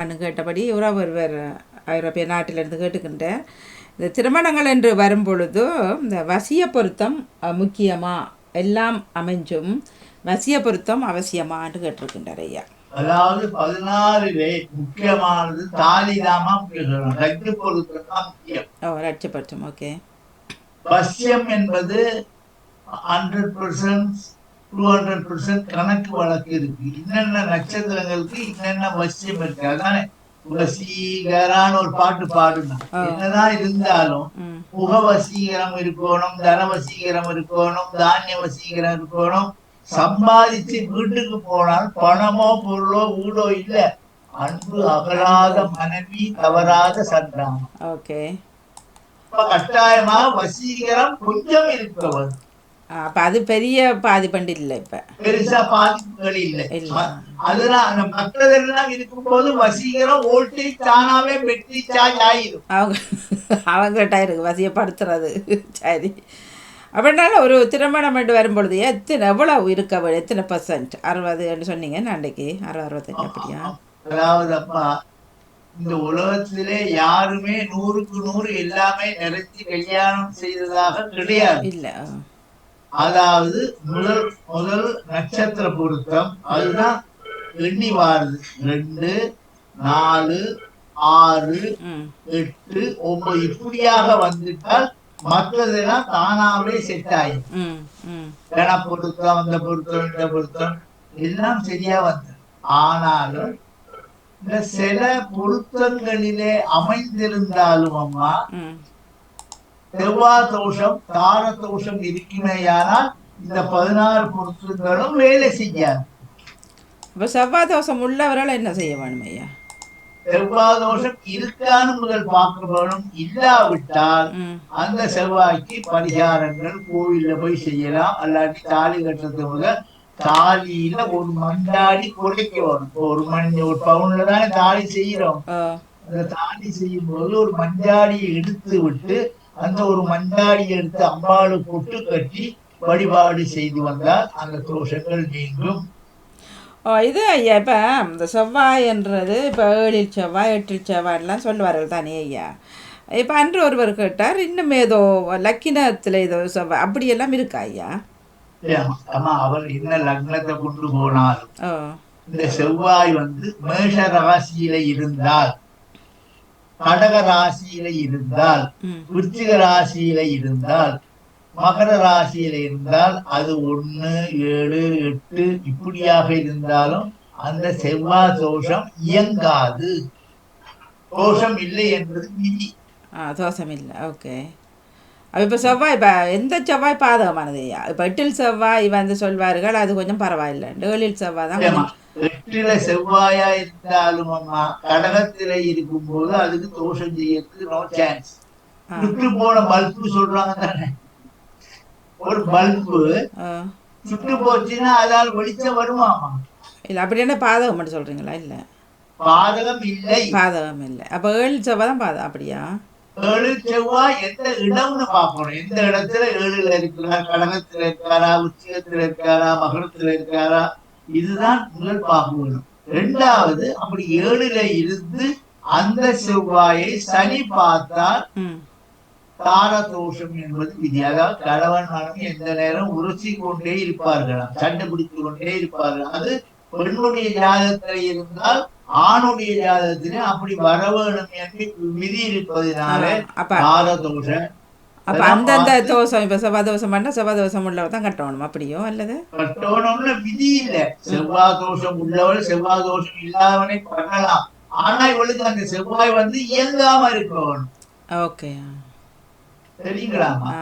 நான் கேட்டபடி உறவு ஒருவர் ஐரோப்பிய நாட்டிலிருந்து கேட்டுக்கின்றேன் இந்த திருமணங்கள் என்று வரும்பொழுது இந்த வசிய பொருத்தம் அஹ், முக்கியமா? எல்லாம் அமைஞ்சும் வசிய பொருத்தம் அவசியமான்னு கேட்டிருக்கின்றார் ஐயா. அதாவது பதினாறுலே முக்கியமானது தாலிதாமா முக்கியம் ரத்து பொருத்தம் தான் முக்கியம். ஓ ரட்சப்பட்சம் ஓகே. பஸ்யம் என்பது hundred percent to hundred percent கணக்கு வழக்கு இருக்கு. என்னென்ன நட்சத்திரங்களுக்கு என்னென்ன வசியம் இருக்கு? அதானே? வசீகரான்னு ஒரு பாட்டு பாடுனா. ஆ. என்னதான் இருந்தாலும் முக வசீகரம் இருக்கணும் தன வசீகரம் இருக்கணும் தானிய வசீகரம் இருக்கணும். சம்பாதிச்சு வீட்டுக்கு போனால் பணமோ பொருளோ வீடோ இல்ல. அன்பு அகலாத மனைவி தவறாத அப்ப கட்டாயமா வசீகரம் கொஞ்சம் இருக்கவர் அப்போ அது பெரிய பாதிப்பண்டு இல்லை இப்போ. பெருசா பாதிப்புகள் இல்லை. அந்த மக்கள் எல்லாம் இருக்கும்போது வசீகரம் வோல்டேஜ் தானாவே பெட்ரி சார்ஜ் ஆயிரும். அவங்க அவங்ககிட்ட இருக்கு வசியப்படுத்துறது சரி. அப்படின்னால ஒரு திருமணம் என்று வரும்பொழுது எத்தனை எவ்வளவு இருக்க எத்தனை பர்சன்ட் அறுபதுன்னு சொன்னீங்க அன்றைக்கு? அறுபது அறுபத்தஞ்சு அப்படியா? அதாவது அப்பா இந்த உலகத்திலே யாருமே நூறுக்கு நூறு எல்லாமே நிறைச்சி கல்யாணம் செய்ததாக கிடையாது. இல்லை அதாவது முதல் முதல் நட்சத்திர பொருத்தம் அதுதான் எண்ணி வாருது. ரெண்டு நாலு ஆறு எட்டு ஒன்பது. இப்படியாக வந்துட்டால் மற்றதெல்லாம் தானாவே செட் ஆயிடும் கண பொருத்தம் அந்த பொருத்தம் இந்த பொருத்தம் எல்லாம் சரியா வந்தது. ஆனாலும் இந்த சில பொருத்தங்களிலே அமைந்திருந்தாலும் அம்மா செவ்வாய் தோஷம் தார தோஷம் இருக்குமேயானால் இந்த பதினாறு பொருத்தங்களும் வேலை செய்யாது. இப்போ செவ்வாய் தோஷம் உள்ளவரால் என்ன செய்ய வேணும் ஐயா? செவ்வாய் தோஷம் இருக்கான்னு முதல் பார்க்க வேணும். இல்லாவிட்டால் அந்த செவ்வாய்க்கு பரிகாரங்கள் கோவில்ல போய் செய்யலாம். அல்லாட்டி தாலி கட்டுறது முதல் தாலியில ஒரு மண்டாடி குறைக்க வரும் ஒரு மண் ஒரு பவுன்ல தானே தாலி செய்யறோம். அந்த தாலி செய்யும் போது ஒரு மஞ்சாடியை எடுத்து விட்டு அந்த ஒரு மஞ்சாடியை எடுத்து அம்பாளு பொட்டு கட்டி வழிபாடு செய்து வந்தால் அந்த தோஷங்கள் நீங்கும். இது ஐயா இப்போ இந்த செவ்வாய்ன்றது இப்போ ஏழில் செவ்வாய் எட்டில் செவ்வாய்லாம் சொல்லுவார்கள் தானே ஐயா. இப்போ அன்று ஒருவர் கேட்டார் இன்னும் ஏதோ லக்கினத்தில் ஏதோ செவ்வாய் அப்படியெல்லாம் இருக்கா ஐயா? ஆமா, அவர் என்ன லக்னத்தை கொண்டு போனாலும் இந்த செவ்வாய் வந்து மேஷ ராசியில இருந்தால் கடக ராசியில இருந்தால் விருச்சிக ராசியில இருந்தால் மகர ராசியில இருந்தால் அது ஒண்ணு ஏழு எட்டு இப்படியாக இருந்தாலும் அந்த செவ்வாய் தோஷம் இயங்காது. தோஷம் இல்லை என்பது விதி. தோஷம் இல்லை. ஓகே. அப்போ இப்போ செவ்வாய் இப்போ எந்த செவ்வாய் பாதகமானது? இப்போ எட்டில் செவ்வாய் வந்து சொல்வார்கள் அது கொஞ்சம் பரவாயில்லை ஏழில் செவ்வாய் தான் எட்டில செவ்வாயா இருந்தாலும் அம்மா கடகத்தில இருக்கும்போது அதுக்கு தோஷம் செய்யறதுக்கு நோ சான்ஸ். சுட்டு போன பல்பு சொல்றாங்க தானே. ஒரு பல்பு. சுட்டு போச்சுன்னா அதால் வெளிச்சம் வருமாமா? இல்லை அப்படி என்ன பாதகம் மட்டும் சொல்கிறீங்களா இல்லை. பாதகம் இல்லை. பாதகம் இல்லை. அப்போ ஏழு செவ்வாய் தான் பாதகம் அப்படியா? ஏழு செவ்வாய் எந்த இடம்னு பார்க்கணும் எந்த இடத்துல ஏழுல இருக்கிறார்? கடகத்துல இருக்காரா உச்சிகத்துல இருக்காரா மகரத்துல இருக்காரா இதுதான் முதல் பார்க்கணும் ரெண்டாவது அப்படி ஏழுல இருந்து அந்த செவ்வாயை சனி பார்த்தால் தார தோஷம் என்பது விதி. அதாவது கணவன் மனைவி எந்த நேரம் உரசி கொண்டே இருப்பார்களாம் சண்டை பிடித்து கொண்டே இருப்பார்கள். அது பெண்ணுடைய ஜாதகத்தில் இருந்தால் ஆணுடைய ஜாதகத்திலே அப்படி வர வேணும் என்று விதி இருப்பதினாலே அப்போ தார தோஷம் அப்போ அந்தந்த தோஷம் இப்போ செவ்வாய் தோஷம் பண்ணால் செவ்வாய் தோஷம் உள்ளவர் தான் கட்டணும். அப்படியோ அல்லது? கட்டணும்னு விதி இல்ல. செவ்வாய் தோஷம் உள்ளவள் செவ்வாய் தோஷம் இல்லாதவனை பண்ணலாம். ஆனா இவளுக்கு அந்த செவ்வாய் வந்து இயங்காம இருக்கணும். ஓகே. சரிங்களாமா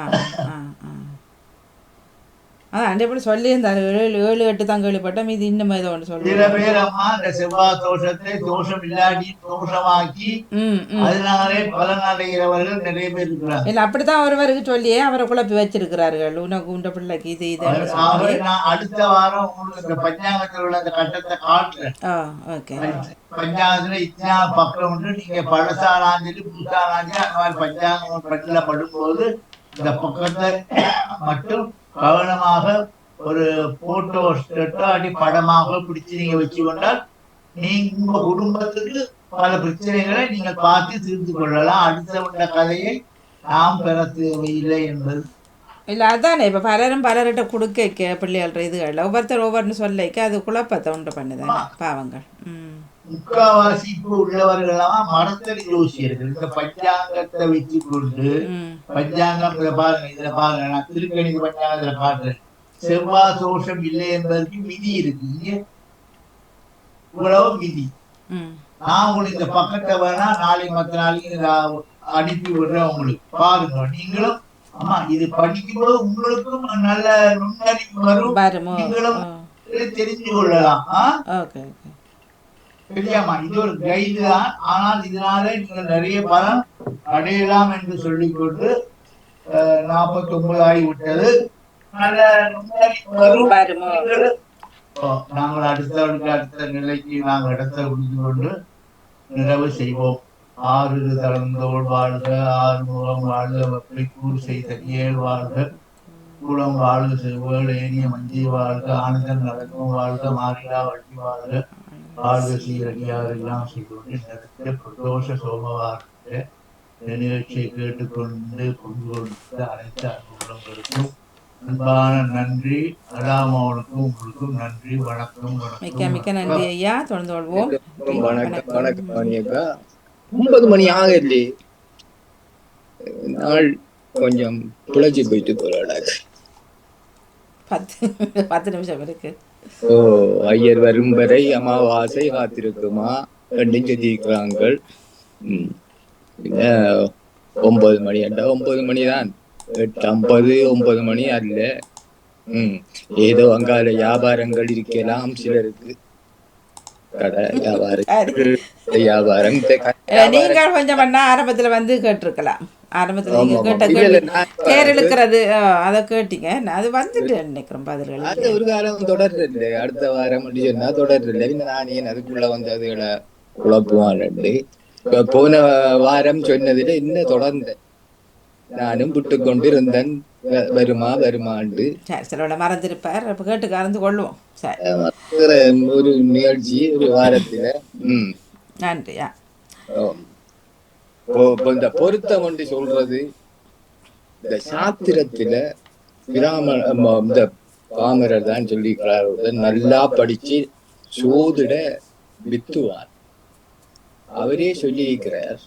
அதான் அண்டை எப்படி சொல்லியிருந்தாரு. ஏழு ஏழு எட்டு தான் கேள்விப்பட்டேன். இது இன்னும் ஏதோ ஒன்று சில சொல்லுவேன் பேர் அம்மா அந்த செவ்வாய் தோஷத்தை தோஷம் இல்லாட்டி தோஷமாக்கி அதனாலே பலன் அடைகிறவர்கள் நிறைய பேர் இருக்கிறாங்க இல்லை அப்படித்தான் ஒருவருக்கு சொல்லியே அவரை குழப்பி வச்சிருக்கிறார்கள்? உனக்கு உண்ட பிள்ளைக்கு இது சொல்லி. நான் அடுத்த வாரம் உங்களுக்கு இந்த பஞ்சாங்கத்தில் உள்ள அந்த கட்டத்தை காட்டுறேன். ஆ ஓகே. பஞ்சாங்கத்துல இத்தனை பக்கம் உண்டு. நீங்க பழசானாஞ்சலி புதுசானாஞ்சலி அந்த மாதிரி பஞ்சாங்கம் பட்டில படும்போது இந்த பக்கத்தை மட்டும் கவனமாக ஒரு போட்டோ ஸ்டெட்டோ அடி படமாக பிடிச்சு நீங்க வச்சு கொண்டால் நீங்க உங்க குடும்பத்துக்கு பல பிரச்சனைகளை நீங்கள் பார்த்து தீர்த்து கொள்ளலாம். அடுத்தவண்ட கதையை நாம் பெற தேவையில்லை என்பது. இல்லை அதானே இப்போ பலரும் பலர்கிட்ட கொடுக்க பிள்ளைகள் இதுகள் ஒவ்வொருத்தர் ஒவ்வொன்று சொல்லிக்க அது குழப்பத்தை உண்டு பண்ணுதானே பாவங்கள். ம். முக்காவாசி இப்போ உள்ளவர்களெல்லாம் மனத்தடி ஜோசியர்கள் இந்த பஞ்சாங்கத்தை வச்சு கொண்டு பஞ்சாங்கம் இதை பாருங்க இதுல பாருங்க நான் திருக்கணித பஞ்சாங்கத்துல பாக்குறேன் செவ்வாய் தோஷம் இல்லை என்பதற்கு விதி இருக்கு இங்க இவ்வளவு விதி நான் உங்களுக்கு இந்த பக்கத்தை வேணா நாளைக்கு மத்த நாளைக்கு அனுப்பி விடுறேன் உங்களுக்கு. பாருங்க நீங்களும் ஆமா இது படிக்கும்போது உங்களுக்கும் நல்ல நுண்ணறிவு வரும். நீங்களும் தெரிஞ்சு கொள்ளலாம் சரியாம்மா இது ஒரு கைடு தான் ஆனால் இதனால நீங்கள் நிறைய பலன் அடையலாம் என்று சொல்லிக்கொண்டு நாற்பத்தி ஒன்பது ஆகிவிட்டது. நாங்கள் அடுத்தவர்களுக்கு அடுத்த நிலைக்கு நாங்கள் இடத்தை பிடித்து கொண்டு நிறைவு செய்வோம். ஆறு தளர்ந்தோள் வாழ்க ஆறு முகம் வாழ்க வெப்பை கூறு செய்த ஏழ் வாழ்க. குளம் வாழ்க செவ்வேள் ஏனிய மஞ்சி வாழ்க ஆனந்தம் நடக்கும் வாழ்க மாறிலா வட்டி வாழ்க. வாழ்க சீரடியார் எல்லாம் செய்து கொண்டு நடத்த பிரதோஷ இந்த நிகழ்ச்சியை கேட்டுக்கொண்டு கொண்டு கொடுத்த அனைத்து அன்புகளுக்கும் அன்பான நன்றி அடாமாவனுக்கும் உங்களுக்கும் நன்றி வணக்கம் மிக்க வணக்கம் மிக்க நன்றி. ஐயா தொடர்ந்து கொள்வோம் வணக்கம் வணக்கம் மணியக்கா ஒன்பது மணி ஆகலே நாள் கொஞ்சம் புழைச்சி போயிட்டு போறாடாக்கு பத்து பத்து நிமிஷம் இருக்கு. ஓ ஐயர் வரும் வரை அமாவாசை காத்திருக்குமா? ரெண்டும் செஞ்சிருக்கிறாங்க ம். பின்ன ஒன்பது மணி அண்டா ஒன்பது மணி தான் எட்டு ஐம்பது ஒன்பது மணி அல்ல. ம். ஏதோ அங்கால வியாபாரங்கள் இருக்கலாம் சிலருக்கு. கடை வியாபாரம். வியாபாரம் நீங்கள் கொஞ்சம் பண்ணா ஆரம்பத்துல வந்து கேட்டிருக்கலாம். ஆரம்பத்துல நீங்க ஆமா, கேட்ட. கேள்வி தேர் இழுக்கிறது அதை கேட்டீங்க. நான் அது வந்துட்டு நினைக்கிறேன் பதில்கள். அது ஒரு காலம் தொடர்றது அடுத்த வாரம் அப்படி சொன்னா தொடர்றது நான் ஏன் அதுக்குள்ள வந்து அதுகளை குழப்புவான்ண்டு இப்ப போன வாரம் சொன்னதுல இன்னும் தொடர்ந்தேன் நானும் விட்டு கொண்டு இருந்தேன் வ- வருமா வருமாண்டு. சிலோட மறந்துருப்பார். அப்போ கேட்டு கறந்து கொள்வோம். ஒரு நிகழ்ச்சி ஒரு வாரத்துல. நன்றியா. இப்போ இந்த பொருத்தம் என்று சொல்றது இந்த சாத்திரத்துல பிராம ம- இந்த பாமரர் தான் சொல்லிக்கிறார் நல்லா படிச்சு சோதிட வித்துவார். அவரே சொல்லியிருக்கிறார்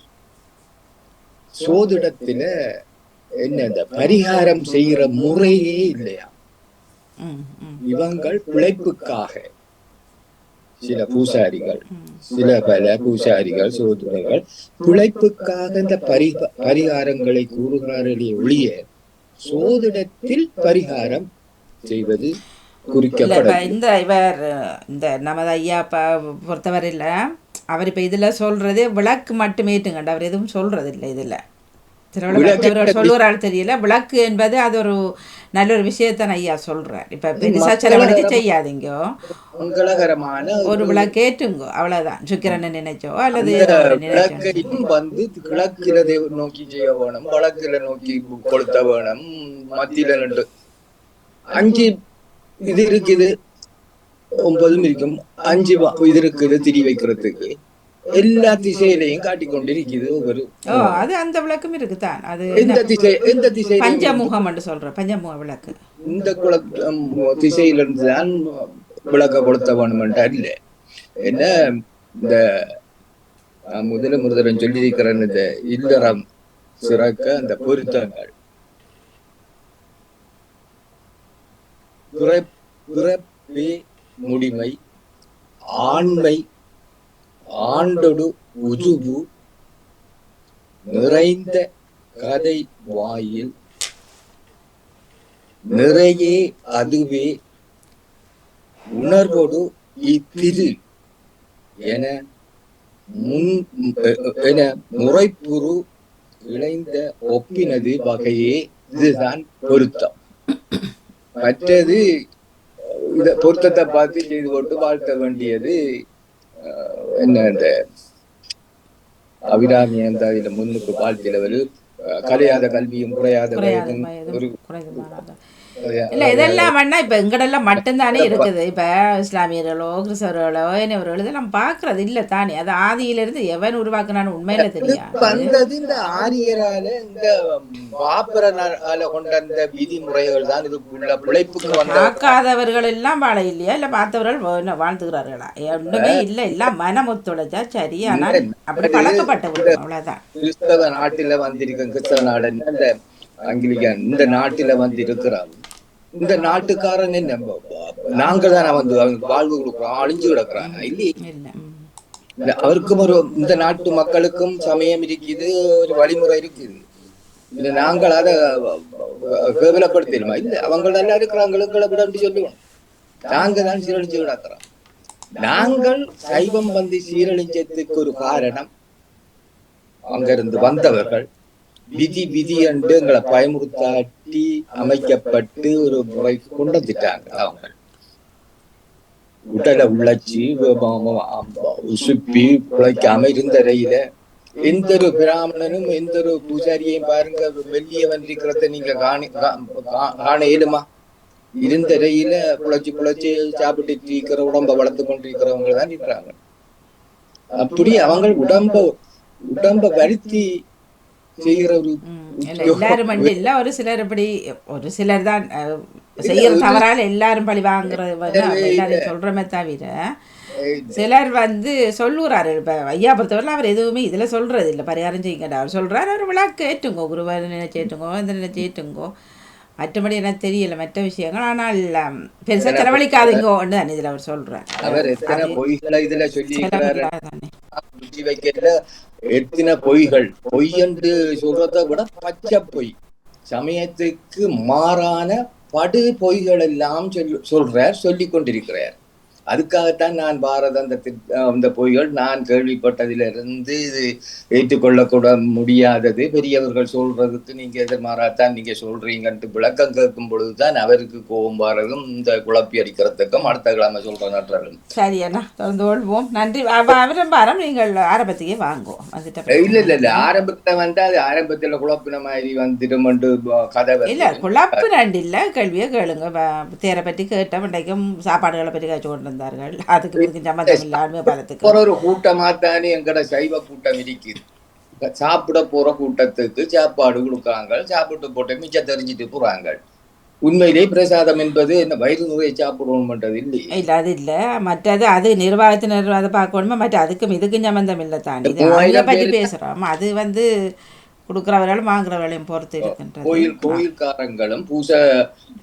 சோதிடத்துல என்ன இந்த பரிகாரம் செய்யற முறையே இல்லையா? இவங்கள் பிழைப்புக்காக. சில பூசாரிகள் சில பல பூசாரிகள் சோதனைகள் பிழைப்புக்காக இந்த பரி பரிகாரங்களை கூறுகிறார்களே ஒழிய சோதிடத்தில் பரிகாரம் செய்வது இந்த இவர் இந்த நமது ஐயா பொறுத்தவரையில் அவர் இப்போ இதில் சொல்கிறதே விளக்கு மட்டுமேட்டுங்கண்ட அவர் எதுவும் சொல்கிறது இல்லை இதில். சில விளக்கு சொல்லுறாள் தெரியல. விளக்கு என்பது அது ஒரு நல்ல ஒரு விஷயத்தான் ஐயா சொல்கிறார் இப்போ பெருசாக செலவழிச்சு செய்யாதீங்கோ. ஒரு விளக்கு ஏற்றுங்கோ. அவ்வளோதான் சுக்கிரனை நினைச்சோ அல்லது வந்து கிழக்கில நோக்கி செய்ய வேணும். வடக்குல நோக்கி கொளுத்த வேணும். மத்தியில ரெண்டு. அஞ்சு இது இருக்குது. ஒன்பதும் இருக்கும். அஞ்சு இது இருக்குது திரி வைக்கிறதுக்கு. எல்லா திசையிலையும் காட்டிக்கொண்டு இருக்குது ஒவ்வொரு ஓ அது அந்த விளக்கும் இருக்குதான் அது எந்த திசை எந்த திசையில பஞ்சமுகம் என்று சொல்கிறேன் பஞ்சமுக விளக்கு. இந்த குல திசையில இருந்து தான் விளக்க கொடுத்த வேணுமென்றா இல்ல என்ன இந்த முதல முதலன் சொல்லியிருக்கிறேன் இந்த இல்லறம் சிறக்க அந்த பொருத்தங்கள். பிறப்- பிறப்பே முடிமை ஆண்மை ஆண்டொடு உஜுபு நிறைந்த கதை வாயில் நிறையே அதுவே உணர்வோடு இத்திரு என முன் என முறைப்புறு இணைந்த ஒப்பினது வகையே இதுதான் பொருத்தம். மற்றது இத பொருத்தத்தை பார்த்து செய்து போட்டு வாழ்த்த வேண்டியது என்ன இந்த அபிராமி அந்த இதுல முன்னுக்கு வாழ்த்திலவர் கலையாத கல்வியும் குறையாத வயதும் ஒரு இல்ல இதெல்லாம் வேணா இப்ப எங்கடெல்லாம் மட்டும்தானே இருக்குது. இப்ப இஸ்லாமியர்களோ கிறிஸ்தவர்களோ என்னவர்களோ இதெல்லாம் பாக்குறது இல்ல தானே. அது ஆதியில இருந்து எவன் உருவாக்குனான்னு உண்மையில தெரியாது வந்தது இந்த ஆரியரால இந்த பாப்பரனால கொண்ட அந்த விதிமுறைகள் தான் இதுக்குள்ள பிழைப்புக்கு வந்த பார்க்காதவர்கள் எல்லாம் வாழ இல்லையா? இல்ல பார்த்தவர்கள் வாழ்ந்துகிறார்களா? ஒண்ணுமே இல்ல எல்லாம் மனம் ஒத்துழைச்சா சரி ஆனால் அப்படி பழக்கப்பட்ட ஒரு அவ்வளவுதான். கிறிஸ்தவ நாட்டில வந்திருக்க கிறிஸ்தவ நாடு இந்த அங்கிலிக்கன் இந்த நாட்டில வந்து இருக்கிறாங்க இந்த நாட்டுக்காரன் என்ன? நாங்க தானே வந்து அவங்க வாழ்வு கொடுக்குறோம். அழிஞ்சு கிடக்குறாங்க. இல்லையே? அவருக்கும் ஒரு இந்த நாட்டு மக்களுக்கும் சமயம் இருக்குது ஒரு வழிமுறை இருக்குது. இல்ல நாங்கள் அதை கேவலப்படுத்தணுமா இல்ல அவங்க நல்லா இருக்கிறாங்களுக்கு விட அப்படி சொல்லுவோம். நாங்க தான் சீரழிஞ்சு கிடக்குறோம். நாங்கள் சைவம் வந்து சீரழிஞ்சதுக்கு ஒரு காரணம் அங்கிருந்து வந்தவர்கள் விதி விதி என்று எங்களை பயமுறுத்தாட்டி அமைக்கப்பட்டு ஒரு முறை கொண்டு வந்துட்டாங்க அவங்க. உடலை உழைச்சி உசுப்பி உழைக்காம இருந்த ரயில எந்த ஒரு பிராமணனும் எந்த ஒரு பூஜாரியையும் பாருங்க வெள்ளியவன் இருக்கிறத நீங்க காணி கா- கா- காண இயலுமா? இருந்த ரயில புழைச்சி புழைச்சி சாப்பிட்டு இருக்கிற உடம்ப வளர்த்து கொண்டிருக்கிறவங்க தான் இருக்கிறாங்க அப்படி அவங்க உடம்ப உடம்ப வருத்தி செய்கிற ஒரு எல்லாரும் மட்டும் இல்ல ஒரு சிலர் இப்படி ஒரு சிலர் தான் செய்யற தவறால எல்லாரும் பழி வாங்குறது வந்து சொல்றமே தவிர சிலர் வந்து சொல்லுறாரு. இப்ப ஐயா பொறுத்தவரை அவர் எதுவுமே இதுல சொல்றது இல்ல. பரிகாரம் செய்யுங்கடா அவர் சொல்றாரு. அவர் விழாக்கு ஏற்றுங்கோ குருவார் நினைச்சேட்டுங்கோ இந்த நினைச்சேட்டுங்கோ மற்றபடி எனக்கு தெரியல மற்ற விஷயங்கள். ஆனால் பெருசா செலவழிக்காதீங்கோன்னு தான் இதுல அவர் சொல்றார். அவர் எத்தனை பொய்களை இதுல சொல்லி எத்தனை பொய்கள். பொய் என்று சொல்றதை விட பச்சை பொய். சமயத்துக்கு மாறான படு பொய்கள் எல்லாம் சொல் சொல்றார் சொல்லி கொண்டிருக்கிறார் அதுக்காகத்தான் நான் பாரத அந்த அந்த பொய்கள் நான் கேள்விப்பட்டதிலிருந்து இது ஏற்றுக்கொள்ளக்கூட முடியாதது. பெரியவர்கள் சொல்றதுக்கு நீங்க எதிர்மாறாத்தான் நீங்க சொல்றீங்கன்ட்டு விளக்கம் கேட்கும் பொழுதுதான் அவருக்கு கோபம் வரதும் இந்த குழப்பி அடிக்கிறதுக்கும் அடுத்த கிழமை சொல்ற நற்றாலும் சரி அண்ணா தொடர்ந்து கொள்வோம். நன்றி. அவரும் நீங்கள் வாங்குவோம். இல்ல இல்ல இல்ல. ஆரம்பத்துல வந்து அது ஆரம்பத்துல குழப்பின மாதிரி வந்துடும் கதை. இல்ல குழப்பு ரெண்டு இல்ல. கேள்வியை கேளுங்க. தேரை பற்றி கேட்ட இன்றைக்கும் சாப்பாடுகளை பற்றி காய்ச்சி கொண்டு வந்தார்கள். அதுக்கு இதுக்கு சம்மந்தம் இல்லை ஆன்மீக பாலத்துக்கு ஒரு ஒரு கூட்டமா தானே எங்கட சைவ கூட்டம் இருக்குது சாப்பிட போற கூட்டத்துக்கு சாப்பாடு கொடுக்காங்க சாப்பிட்டு போட்டு மிச்சம் தெரிஞ்சிட்டு போறாங்க. உண்மையிலே பிரசாதம் என்பது என்ன வயிறு நிறைய சாப்பிடணும்ன்றது இல்லையே? இல்ல அது இல்ல. மற்றது அது நிர்வாகத்தினர் அதை பார்க்கணுமா? மற்ற அதுக்கும் இதுக்கும் சம்பந்தம் இல்லை தாண்டி அதை பற்றி பேசுறோம். அது வந்து கொடுக்குறவர்களும் வாங்குறவர்களையும் பொறுத்து இருக்கின்றது. கோயில் கோயில்காரங்களும் பூசை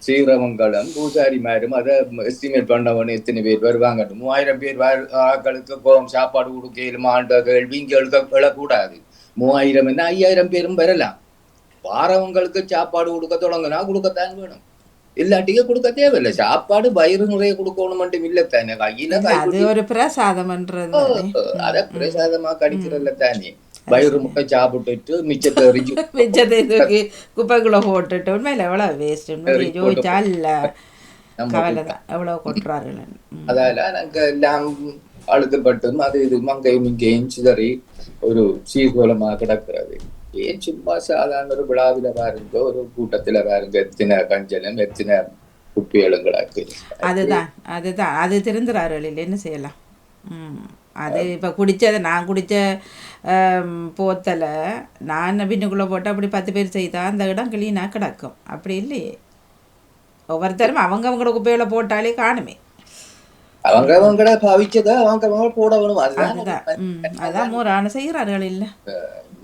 செய்கிறவங்களும் பூசாரிமாரும் அதை எஸ்டிமேட் பண்ணவன் எத்தனை பேர் வருவாங்க? மூவாயிரம் பேர் வர- ஆட்களுக்கு கோ- சாப்பாடு கொடுக்கலுமான்ற கேள்வி இங்க எழுக்க எழக்கூடாது. மூவாயிரம் என்ன ஐயாயிரம் பேரும் வரலாம். வாரவங்களுக்கு சாப்பாடு கொடுக்க தொடங்கினா கொடுக்கத்தான் வேணும். இல்லாட்டிக்கு கொடுக்க தேவையில்லை. சாப்பாடு வயிறு நிறைய கொடுக்கணும் மட்டும் கையில இல்ல, அது கை ஒரு பிரசாதம்ன்றது தானே. அத பிரசாதமா கடிக்கிறல்ல தானே. வயிறு முட்டை சாப்பிட்டுட்டு மிச்சத்தை எறிஞ்சு மிச்சத்தை தூக்கி குப்பைக்குள்ள போட்டுட்டு உண்மையில எவ்வளவு வேஸ்ட் உண்மையில யோசிச்சா இல்ல நம்ம கவலை தான் எவ்வளவு கொட்டுறார்கள் ம். அதால நாங்க எல்லாம் அழுதுபட்டும் அது இது அங்கேயும் இங்கேயும் சிதறி ஒரு சீர்கோலமா கிடக்கிறது ஏன் சும்மா சாதாரண ஒரு விழாவில பாருங்க ஒரு கூட்டத்துல பாருங்க எத்தனை கஞ்சலும் எத்தனை குப்பிகளும் கிடக்கு அதுதான் அதுதான் அது திருந்துறார்கள் இல்லை என்ன செய்யலாம் ம் அது இப்போ குடித்ததை நான் குடித்த போத்தலை நான் பின்னுக்குள்ளே போட்டு அப்படி பத்து பேர் செய்தா அந்த இடம் கிளீனாக கிடக்கும். அப்படி இல்லையே. ஒவ்வொருத்தரும் அவங்க அவங்களோட குப்பைகளை போட்டாலே காணுமே. அவங்க அவங்கள பாவிச்சதை அவங்க அவங்க போட வேணும். அதுதான் அதான் மூறான செய்கிறார்கள் இல்லை.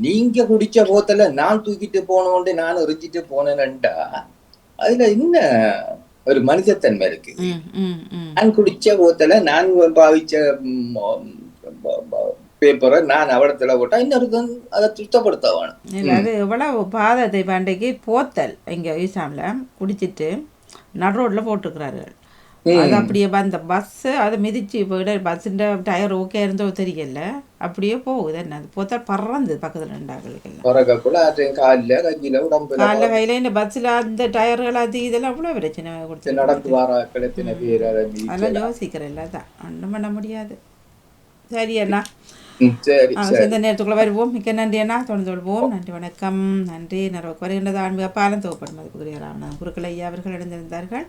நீங்க குடிச்ச போத்தல நான் தூக்கிட்டு போனோண்டு நான் எரிஞ்சிட்டு போனேன்டா அதுல என்ன ஒரு மனிதத்தன்மை இருக்கு? நான் குடிச்ச போத்தல நான் பாவிச்ச பேப்பரை நான் அவடத்துல போட்டா இன்னொருத்தன் அதை சுத்தப்படுத்த வேணும் இல்லை அது எவ்வளவு பாதத்தை பண்டைக்கு போத்தல் இங்கே ஈசாமில் குடிச்சிட்டு நடு ரோட்டில் போட்டிருக்கிறார்கள். அது அப்படியே அந்த பஸ்ஸு அதை மிதிச்சு போயிட பஸ்ஸுன்ற டயர் ஓகே இருந்தோ தெரியல. அப்படியே போகுது. என்ன அது? போத்தால் பறந்து பக்கத்தில் அது காலில் கையில இந்த பஸ்ஸில் அந்த டயர்கள் அது இதெல்லாம் அவ்வளோ பிரச்சனை கொடுத்து அதெல்லாம் யோசிக்கிறேன் தான் ஒன்றும் பண்ண முடியாது. சரி அண்ணா இந்த நேரத்துக்குள்ள வருவோம் மிக்க நன்றி அண்ணா தொடர்ந்து கொள்வோம் நன்றி வணக்கம் நன்றி நிறைவு வருகின்றது ஆன்மீக பாலம் தொகுப்படும் அதுக்குரிய ராமநாதன் குருக்கள் ஐயா அவர்கள் இணைந்திருந்தார்கள்